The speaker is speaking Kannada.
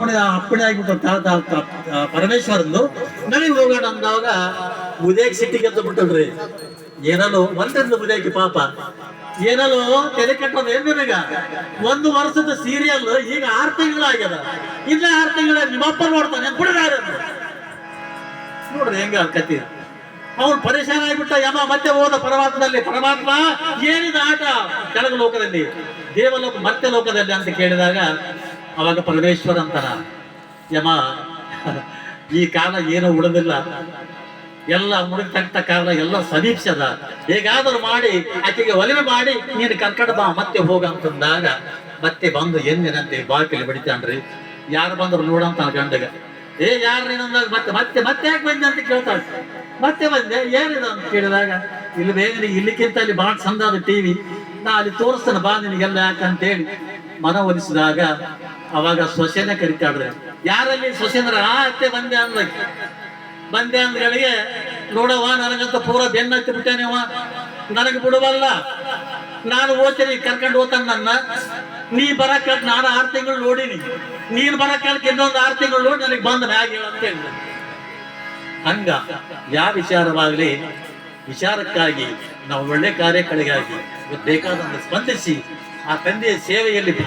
ಅಪ್ಪಣೆ ಅಪ್ಪಣೆ ಆಗಿಬಿಟ್ಟು ತಾ- ತಾ- ತಾ- ತಾ- ಪರಮೇಶ್ವರಂದು ನನಗೆ ಹೋಗೋಣ ಅಂದಾಗ ಮುದೇಕ್ ಸಿಟ್ಟಿಗೆ ಅಂತ ಬಿಟ್ಟಲ್ರಿ ಏನಲ್ಲೋ ಒಂದ್ರಿಂದ ಉದಯಕ್ಕೆ ಪಾಪ. ಏನಲ್ಲೋ, ತಲೆ ಕಟ್ಟೋದು ಏನ್ ನಿನಗ? ಒಂದು ವರ್ಷದ ಸೀರಿಯಲ್ ಈಗ ಆರು ತಿಂಗಳಾಗ್ಯದ. ಇಲ್ಲ ಆರು ತಿಂಗಳ ನಿಮ್ಮಪ್ಪ ನೋಡ್ತಾನೆ ಬಿಡದಾರ ನೋಡ್ರಿ ಹೆಂಗ ಕತ್ತಿ ಅವನು ಪರಿಶಾನ ಆಗ್ಬಿಟ್ಟ, ಯಮ, ಮತ್ತೆ ಹೋದ ಪರಮಾತ್ಮದಲ್ಲಿ ಪರಮಾತ್ಮ, ಏನಿದ ಆಟ? ಕೆಳಗ ಲೋಕದಲ್ಲಿ ದೇವಲೋಕ, ಮತ್ತೆ ಲೋಕದಲ್ಲಿ ಅಂತ ಕೇಳಿದಾಗ ಅವಾಗ ಪರಮೇಶ್ವರ ಅಂತಾರ. ಯಮ, ಈ ಕಾಲ ಏನೂ ಉಳಿದಿಲ್ಲ. ಎಲ್ಲ ಮುಳುಗ್ತಕ್ಕ ಕಾಲ ಎಲ್ಲ ಸಮೀಕ್ಷದ ಹೇಗಾದರೂ ಮಾಡಿ, ಆಕೆಗೆ ಒಲಿವೆ ಮಾಡಿ, ನೀನು ಕರ್ಕಡ ಬಾ, ಮತ್ತೆ ಹೋಗ ಅಂತಂದಾಗ ಮತ್ತೆ ಬಂದು ಎಂದಿನಂತೆ ಬಾಕಿಲಿ ಬಡಿತಾನ್ರಿ. ಯಾರು ಬಂದ್ರು ನೋಡಂತ ಗಂಡಗ. ಏ, ಯಾರು ನೀನಂದಾಗ ಮತ್ತೆ ಮತ್ತೆ ಮತ್ತೆ ಯಾಕೆ ಬಂದೆ ಅಂತ ಕೇಳ್ತಾಳೆ. ಮತ್ತೆ ಬಂದೆ ಏನಿದೆ ಅಂತ ಕೇಳಿದಾಗ, ಇಲ್ಲಿ ಬೇಗ ಇಲ್ಲಿಕ್ಕಿಂತ ಅಲ್ಲಿ ಬಾಳ ಚಂದ ಟಿವಿ ನಾ ಅಲ್ಲಿ ತೋರಿಸ್ತೇನೆ, ಬಾ ನಿನಗೆಲ್ಲ ಯಾಕಂತೇಳಿ. ಮನವೊಲಿಸಿದಾಗ ಅವಾಗ ಸೊಸೆನೆ ಕರಿತಾಡ್ರೆ ಯಾರಲ್ಲಿ ಸೊಸೆಂದ್ರ, ಆ ಅತ್ತೆ ಬಂದೆ ಅಂದೆ ಬಂದೆ ಅಂದ್ಗಳಿಗೆ ನೋಡವ್ವ, ನನಗಂತ ಪೂರ ಬೆನ್ನ ಹತ್ತಿ ಬಿಟ್ಟೇನವ ನನಗೆ ಬಿಡುವಲ್ಲ. ನಾನು ಓದ್ತೀನಿ ಕರ್ಕೊಂಡು ಹೋಗ್ತಾನೆ ನನ್ನ. ನೀ ಬರಕ್ಕ ನಾನು ಆರು ತಿಂಗಳು ನೋಡಿನಿ. ನೀನ್ ಬರಕ್ಕ ಇನ್ನೊಂದು ಆರು ತಿಂಗಳು ನೋಡಿ ನನಗೆ ಬಂದ ಹೇಳು ಅಂತ ಹೇಳಿದೆ ಹಂಗ ಯಾವ ವಿಚಾರವಾಗಲಿ, ವಿಚಾರಕ್ಕಾಗಿ ನಾವು ಒಳ್ಳೆ ಕಾರ್ಯಗಳಿಗಾಗಿ ಬೇಕಾದಂತ ಸ್ಪಂದಿಸಿ, ಆ ತಂದೆಯ ಸೇವೆಯಲ್ಲಿ